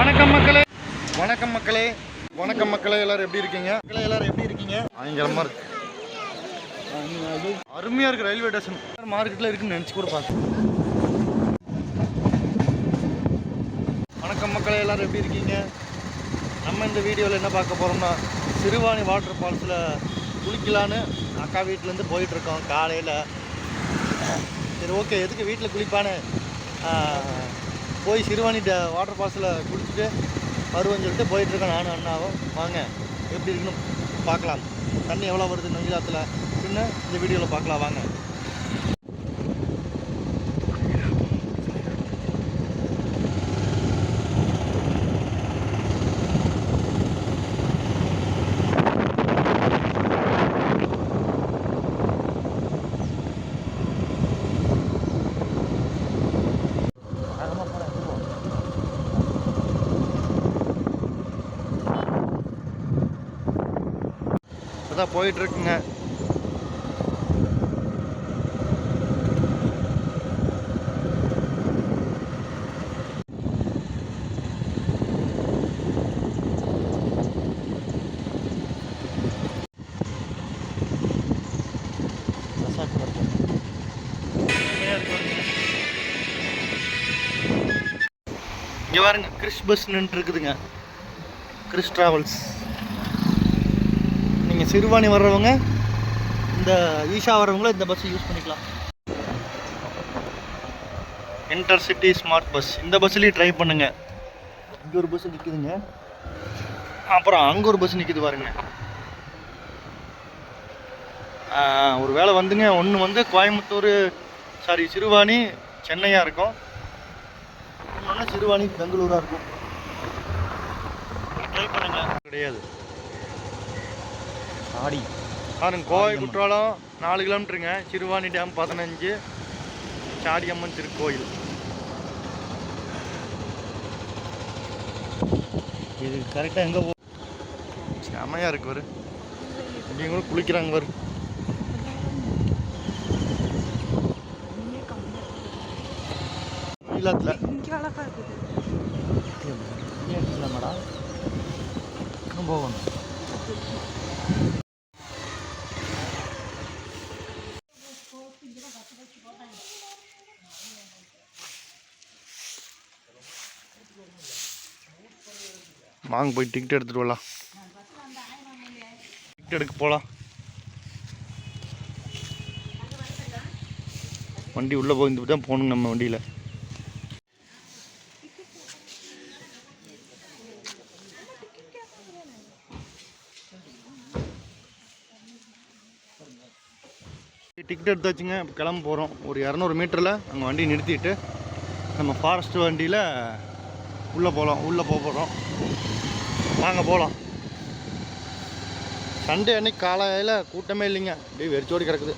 வணக்கம் மக்களே. வணக்கம் மக்களே. வணக்கம் மக்களே எல்லாரும் எப்படி இருக்கீங்க? மக்களே எல்லாரும் எப்படி இருக்கீங்க? பயங்கரமா இருக்கு. அருமையா இருக்கு ரயில்வே ஸ்டேஷன். மார்க்கெட்ல இருக்குன்னு நினைச்சு கூட பார்த்தேன் வணக்கம் மக்களே எல்லாரும் எப்படி இருக்கீங்க? நம்ம இந்த வீடியோவில் என்ன பார்க்க போகிறோம்னா சிறுவாணி வாட்டர் ஃபால்ஸில் குளிக்கலான்னு அக்கா வீட்டிலேருந்து போயிட்டுருக்கோம் காலையில். சரி ஓகே எதுக்கு வீட்டில் குளிப்பான்னு ஆஹ், போய் சிறுவாணி வாட்டர் ஃபால்ஸில் குளிச்சுட்டு வருவேன்னு சொல்லிட்டு போயிட்டுருக்கேன் நானும் அண்ணாவும். வாங்க எப்படி இருக்குன்னு பார்க்கலாம். தண்ணி எவ்வளோ வருது நொய்யிலாத்தில் அப்படின்னு இந்த வீடியோவில் பார்க்கலாம். வாங்க. இப்போதான் போயிட்டுருக்குங்க. இங்கே பாருங்க கிறிஸ் பஸ் நின்று இருக்குதுங்க கிறிஸ் டிராவல்ஸ் நீங்கள் சிறுவாணி வர்றவங்க இந்த ஈஷா வர்றவங்கள இந்த பஸ்ஸை யூஸ் பண்ணிக்கலாம். இன்டர்சிட்டி ஸ்மார்ட் பஸ் இந்த பஸ்லேயும் ட்ரை பண்ணுங்க. இங்கே ஒரு பஸ் நிற்குதுங்க அப்புறம் அங்கே ஒரு பஸ் நிற்குது பாருங்க. ஒரு வேளை வந்துங்க ஒன்று வந்து கோயம்புத்தூர் சாரி சிறுவாணி சென்னையாக இருக்கும். இன்னொன்று சிறுவாணி பெங்களூராக இருக்கும். ட்ரை பண்ணுங்க. கிடையாது. ஆடி. பாருங்க கோவை குற்றாலம் நாலு கிலோமீட்டருங்க. சிறுவாணி டேம் பதினஞ்சு சாடியம்மன் திருக்கோயில். இது கரெக்டாக எங்கே போ செமையாக இருக்கு வரு இங்கேயும் கூட குளிக்கிறாங்க வரு இல்லத்தில் வாங்க போய் டிக்கெட் எடுத்துகிட்டு வரலாம். டிக்கெட் எடுக்க போகலாம் வண்டி உள்ளே போய் தான் போகணுங்க நம்ம வண்டியில். டிக்கெட் எடுத்தாச்சுங்க இப்போ கிளம்ப போகிறோம் ஒரு இரநூறு மீட்டரில் அங்கே வண்டி நிறுத்திட்டு நம்ம ஃபாரஸ்ட் வண்டியில் உள்ளே போகலாம் உள்ளே போக போகிறோம் வாங்க போகலாம் சண்டே அன்னைக்கு காலையில் கூட்டமே இல்லைங்க. அப்படியே வெறிச்சோடி கிடக்குது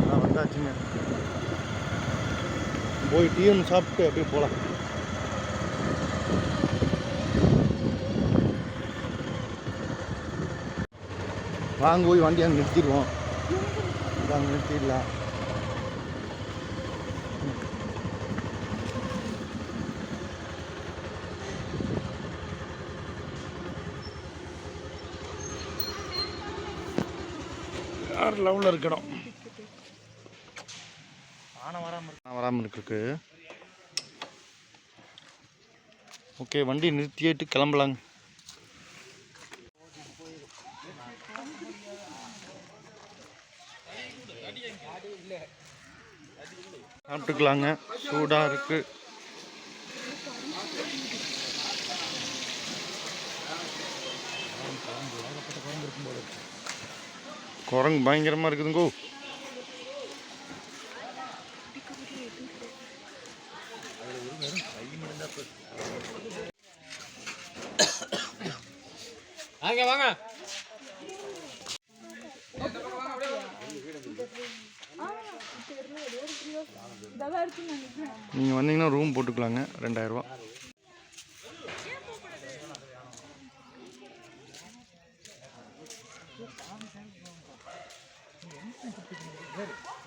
நான் வந்தாச்சுங்க போய் டீயும் சாப்பிட்டு அப்படியே போகலாம் வாங்க போய் வண்டி அங்கே நிறுத்திடுவோம். அங்கே நிறுத்திடலாம். யார் லெவலில் இருக்கணும்? வராமல் இருக்கு. ஓகே வண்டி நிறுத்திட்டு கிளம்பலாங்க. சாப்பிட்டுக்கலாங்க. சூடாக இருக்கு. குரங்கு பயங்கரமாக இருக்குதுங்கோ அங்க வாங்க நீங்கள் வந்தீங்கன்னா ரூம் போட்டுக்கலாங்க. ரெண்டாயிரரூவா.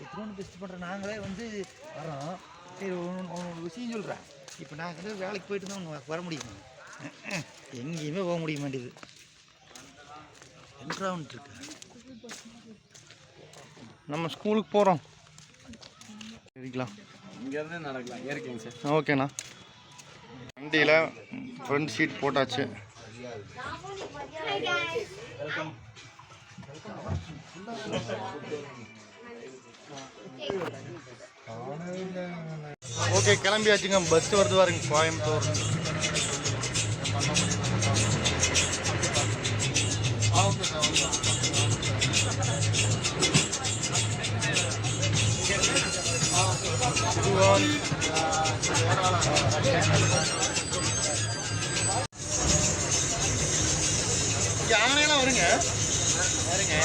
எத்தனை பெஸ்ட் பண்ணுற நாங்களே வந்து வரோம் சரி ஒன்று ஒரு விஷயம் சொல்கிறேன் இப்போ நாங்கள் வேலைக்கு போயிட்டு தான் உங்க வர முடியுமா எங்கேயுமே போக முடிய மாட்டேது என்ட்ராவுன்ட்டு இருக்கு நம்ம ஸ்கூலுக்கு போகிறோம் சரிக்கலாம் இங்கேருந்து நடக்கலாம். ஏறிக்கங்க சார். ஓகேண்ணா. வண்டியில் ஃப்ரண்ட் சீட் போட்டாச்சு. ஓகே கிளம்பியாச்சுங்க. பஸ் வருது பாருங்க கோயம்புத்தூர். சிறுவாணி இங்கே யானையெல்லாம் வருங்க வருங்க.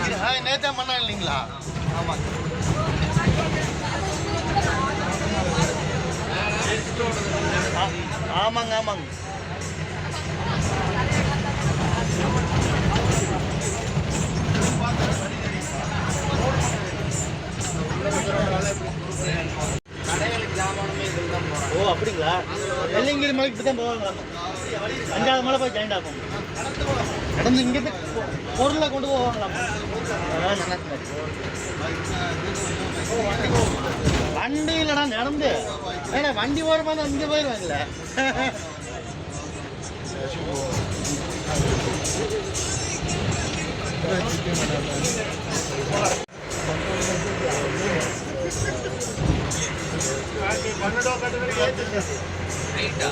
நேற்றே பண்ணா இல்லைங்களா? ஆமாம் ஆமாங்க ஆமாங்க. ஓ அப்படிங்களா? வெள்ளைங்கிரி மலைக்கு தான் போவாங்களா அஞ்சாவது மலை போய் ஜாயின் ஆகும். நடந்து இங்கிருந்து பொருளை கொண்டு போவாங்களாம். வண்டி இல்லைடா நடந்து. ஏன்னா வண்டி ஓரமாக ரைட்டா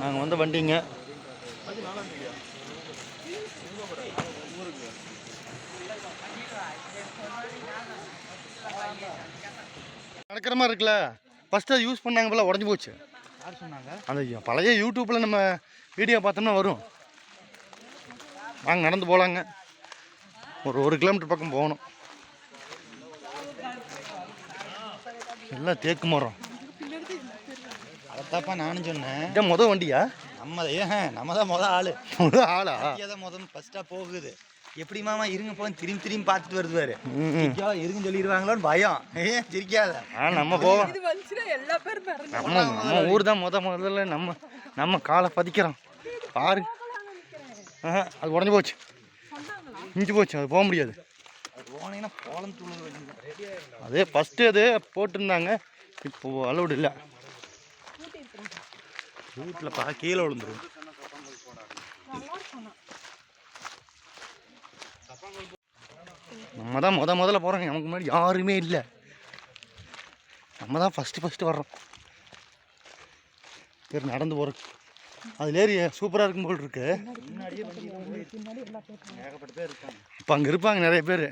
நாங்கள் வந்த வண்டிங்க. நடக்கிற மாதிரி இருக்குல்ல? ஃபஸ்ட்டு யூஸ் பண்ணாங்க போல உடஞ்சி போச்சு. அந்த பழைய யூடியூப்பில் நம்ம வீடியோ பார்த்தோம்னா வரும். வாங்க நடந்து போகலாங்க ஒரு ஒரு கிலோமீட்டர் பக்கம் போகணும். எல்லாம் தேக்கு மரம். அதைத்தாப்பா நானும் சொன்னேன். இதான் முத வண்டியா? நம்ம ஏன்? நம்ம தான் முத ஆளு. முத ஆளா? தான் முதல் ஃபர்ஸ்டா போகுது. எப்படி மாமா இருங்க போல திரும்பி திரும்பி பார்த்துட்டு வருது பாரு இருங்க சொல்லிடுவாங்களோன்னு பயம். ஏன்? சிரிக்காத. நம்ம போவோம் இது வந்துச்சுன்னா எல்லா பேரும் பிறந்து நம்ம நம்ம ஊர் தான் முத முதல்ல நம்ம நம்ம காலை பதிக்கிறோம். பாரு. அது உடஞ்சி போச்சு. இஞ்சி போச்சு அது போக முடியாது. போனீங்கன்னா போலம் தூள் அதே ஃபஸ்ட்டு அது போட்டிருந்தாங்க இப்போ அலௌடு இல்லை. வீட்டில் பா கீழே விழுந்துரும். நம்ம தான் முத முதல்ல போகிறோங்க நமக்கு முன்னாடி யாருமே இல்லை. நம்ம தான் ஃபஸ்ட்டு ஃபஸ்ட்டு வர்றோம். பேர் நடந்து போகிறோம் அதில் ஏறி சூப்பராக இருக்கும் போல் இருக்கு. இப்போ அங்கே இருப்பாங்க நிறைய பேர்.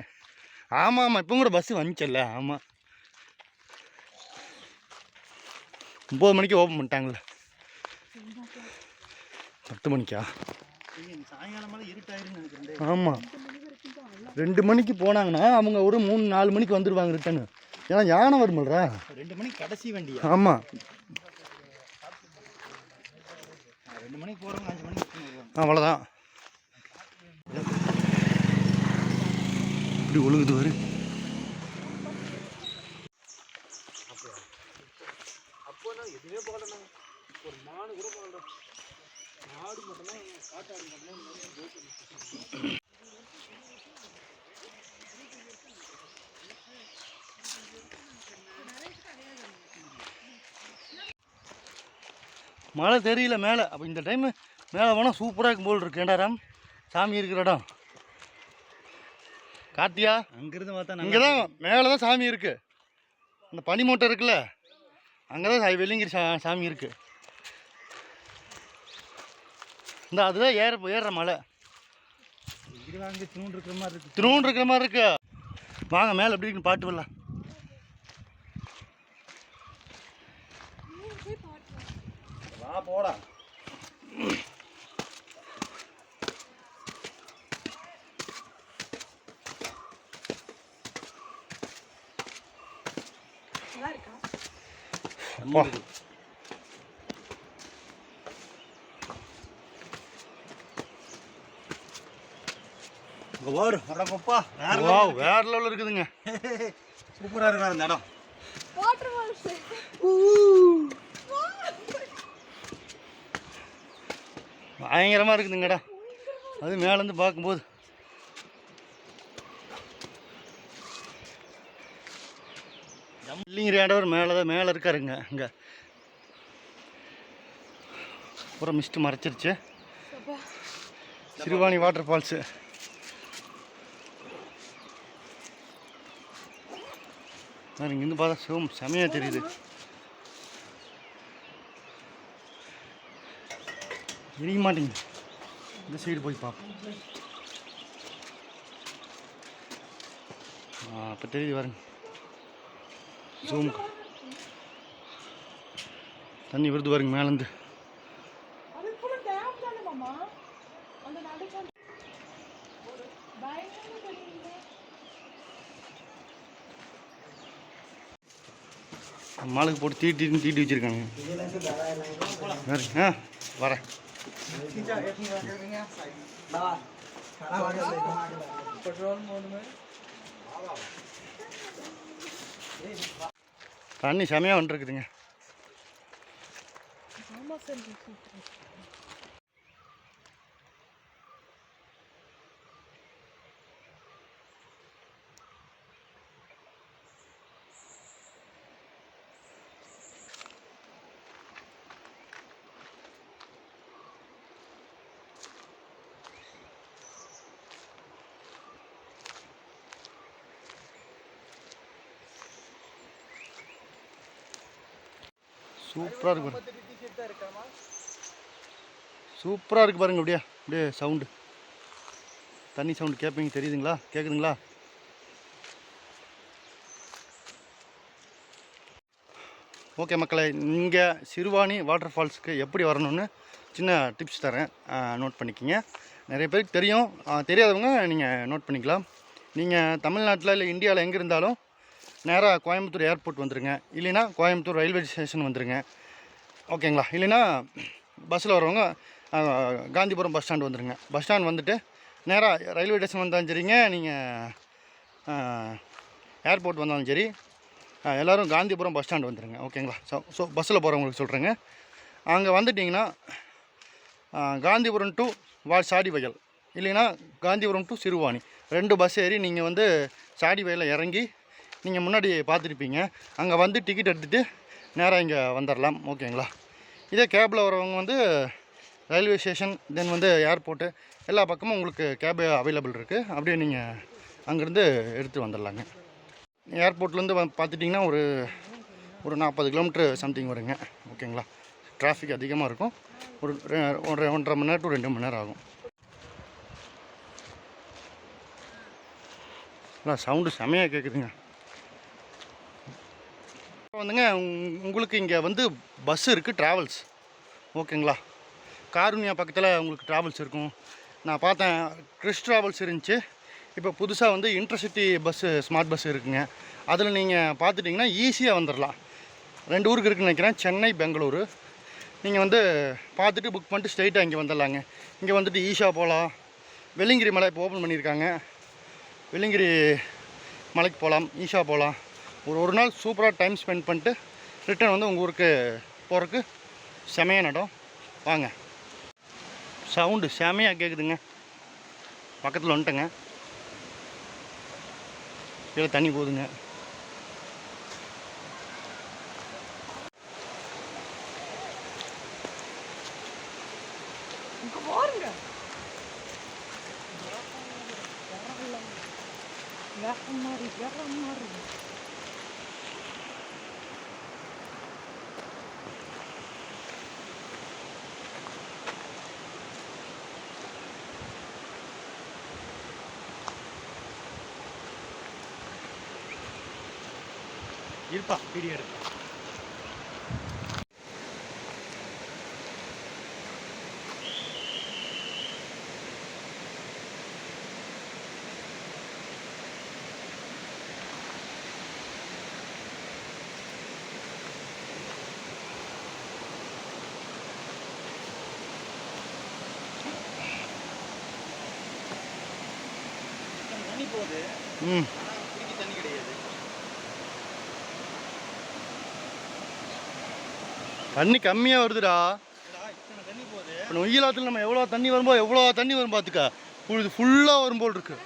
ஆமாம் ஆமாம் இப்போ கூட பஸ்ஸு வந்துச்சல்ல. ஆமாம் ஒம்பது மணிக்கு ஓப்பன் பண்ணிட்டாங்களே பத்து மணிக்கா? ஆமாம் ரெண்டு மணிக்கு போனாங்கன்னா அவங்க ஒரு மூணு நாலு மணிக்கு வந்துடுவாங்க ரிட்டனு ஏன்னா யானை வருமல்ரா ரெண்டு மணிக்கு கடைசி வண்டியா? ஆமாம் ரெண்டு மணிக்கு போகிறவங்க அஞ்சு மணிக்கு return வருவாங்க அவ்வளோதான் இப்படி ஒழுகுது வரு மழை தெரியல மேலே. அப்போ இந்த டைமு மேலே போனால் சூப்பராக இருக்கும் போல் இருக்கு. ஏண்டாராம் சாமி இருக்கிற இடம். காட்டியா அங்கிருந்து பார்த்தா இங்கே தான் மேலே தான் சாமி இருக்கு. அந்த பனி மூட்டை இருக்குல்ல அங்கே தான் வெள்ளிங்கிரி சா சாமி இருக்கு. இந்த அதுதான் ஏற ஏறுற மலை. தூண்டு இருக்கிற மாதிரி இருக்கு. திருவூன் இருக்கிற மாதிரி இருக்கு. வாங்க மேலே எப்படி இருக்குன்னு பாட்டு வரலாம் வா போடா நல்லா இருக்கா அப்பா. இங்க ஓடு அடங்கப்பா வேற வாவ் வேற லெவலில் இருக்குதுங்க. சூப்பராக இருக்கும் அந்த இடம். பயங்கரமாக இருக்குதுங்கடா. அது மேலேருந்து பார்க்கும்போது. இல்லைங்கிற ஆண்டவர் மேலே தான் மேலே இருக்காருங்க இங்கே பூரா மிஸ்ட்டு மறைச்சிருச்சு. சிறுவாணி வாட்டர் ஃபால்ஸு இங்கேருந்து பார்த்தா சிவம் செமையாக தெரியுது. எரிய மாட்டேங்குது. இந்த சைடு போய் பார்ப்போம். அப்போ தெரியுது பாருங்க. ஜூம் தண்ணி வருது பாருங்க மேலேருந்து மாலுக்கு போட்டு தீட்டி தீட்டி வச்சிருக்காங்க ஆ வரேன். पेट्रोल தண்ணி செமையாக வந்துருக்குதுங்க. சூப்பராக இருக்கு பாருங்க. சூப்பராக இருக்கு பாருங்க அப்படியே அப்படியே சவுண்டு தண்ணி சவுண்டு கேட்பீங்க தெரியுதுங்களா? கேட்குதுங்களா ஓகே மக்களை இங்கே சிறுவாணி வாட்டர் ஃபால்ஸுக்கு எப்படி வரணும்னு சின்ன டிப்ஸ் தரேன். நோட் பண்ணிக்கிங்க. நிறைய பேருக்கு தெரியும். தெரியாதவங்க நீங்கள் நோட் பண்ணிக்கலாம். நீங்கள் தமிழ்நாட்டில் இல்லை இந்தியாவில் எங்கே இருந்தாலும் நேராக கோயம்புத்தூர் ஏர்போர்ட் வந்துடுங்க இல்லைன்னா கோயம்புத்தூர் ரயில்வே ஸ்டேஷன் வந்துருங்க. ஓகேங்களா? இல்லைன்னா பஸ்ஸில் வரவங்க காந்திபுரம் பஸ் ஸ்டாண்ட் வந்துடுங்க பஸ் ஸ்டாண்ட் வந்துட்டு நேராக ரயில்வே ஸ்டேஷன் வந்தாலும் சரிங்க நீங்கள் ஏர்போர்ட் வந்தாலும் சரி. எல்லோரும் காந்திபுரம் பஸ் ஸ்டாண்ட் வந்துடுங்க ஓகேங்களா? ஸோ ஸோ பஸ்ஸில் போகிறவங்களுக்கு சொல்கிறேங்க அங்கே வந்துட்டிங்கன்னா காந்திபுரம் டு வா சாடி வயல். இல்லைன்னா காந்திபுரம் டு சிறுவாணி. ரெண்டு பஸ் ஏறி நீங்கள் வந்து சாடி வயலில் இறங்கி நீங்கள் முன்னாடி பார்த்துருப்பீங்க. அங்கே வந்து டிக்கெட் எடுத்துகிட்டு நேராக இங்கே வந்துடலாம் ஓகேங்களா? இதே கேபில் வரவங்க வந்து ரயில்வே ஸ்டேஷன் தென் வந்து ஏர்போர்ட்டு எல்லா பக்கமும் உங்களுக்கு கேபு அவைலபிள் இருக்குது அப்படியே நீங்கள் அங்கேருந்து எடுத்து வந்துடலாங்க ஏர்போர்ட்லேருந்து வந்து பார்த்துட்டிங்கன்னா ஒரு ஒரு நாற்பது கிலோமீட்ரு சம்திங் வருங்க. ஓகேங்களா? டிராஃபிக் அதிகமாக இருக்கும். ஒரு ஒன்றரை ஒன்றரை மணி நேரம் டு ரெண்டு மணி நேரம் ஆகும். சவுண்டு செமையாக கேட்குதுங்க வந்துங்க உங்- உங்களுக்கு இங்கே வந்து பஸ் இருக்குது ட்ராவல்ஸ் ஓகேங்களா? காருண்யா பக்கத்தில் உங்களுக்கு ட்ராவல்ஸ் இருக்கும். நான் பார்த்தேன் கிறிஸ் ட்ராவல்ஸ் இருந்துச்சு. இப்போ புதுசாக வந்து இன்டர்சிட்டி பஸ்ஸு ஸ்மார்ட் பஸ் இருக்குங்க. அதில் நீங்கள் பார்த்துட்டிங்கன்னா ஈஸியாக வந்துடலாம் ரெண்டு ஊருக்கு இருக்குன்னு நினைக்கிறேன் சென்னை பெங்களூரு. நீங்கள் வந்து பார்த்துட்டு புக் பண்ணிட்டு ஸ்ட்ரெயிட்டாக இங்கே வந்துடலாங்க இங்கே வந்துட்டு ஈஷா போகலாம் வெள்ளிங்கிரி மலை இப்போ ஓப்பன் பண்ணியிருக்காங்க. வெள்ளிங்கிரி மலைக்கு போகலாம் ஈஷா போகலாம் ஒரு ஒரு நாள் சூப்பராக டைம் ஸ்பெண்ட் பண்ணிட்டு ரிட்டர்ன் வந்து உங்கள் ஊருக்கு போகிறதுக்கு செமையான இடம் வாங்க. சவுண்டு செமையாக கேட்குதுங்க பக்கத்தில் வந்துட்டேங்க. கீழே தண்ணி போகுதுங்க. வேற மாதிரி வேற மாதிரி. இருப்பா வீடியோ எடுப்பா. போகுது. தண்ணி கிடையாது. தண்ணி கம்மியாக வருதுடா. இப்போ நொய்யலாத்தில் நம்ம எவ்வளோ தண்ணி வரும்போது எவ்வளோ தண்ணி வரும் பார்த்துக்க இது ஃபுல்லாக வரும் போல் இருக்கு.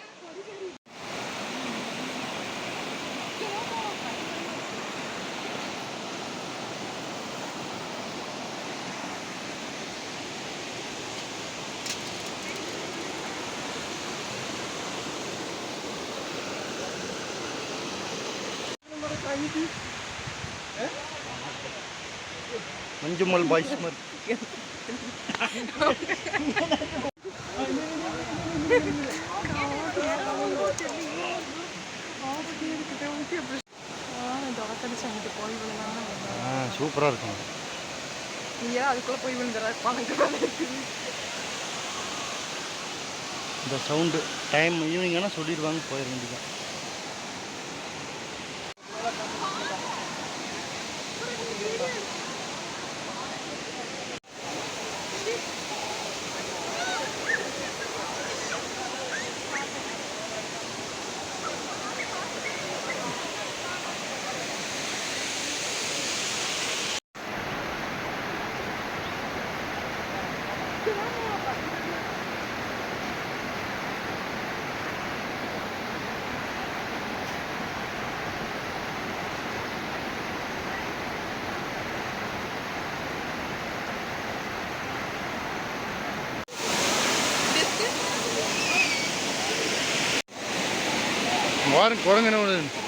போய் விழுந்தாங்க ஆ சூப்பராக இருக்கும் நீங்க அதுக்குள்ள போய் விழுந்துற இந்த சவுண்டு டைம் ஈவினிங் ஆனால் சொல்லிடுவாங்க போயிட வேண்டியதான் வாரம் குரங்குன்னு ஒன்று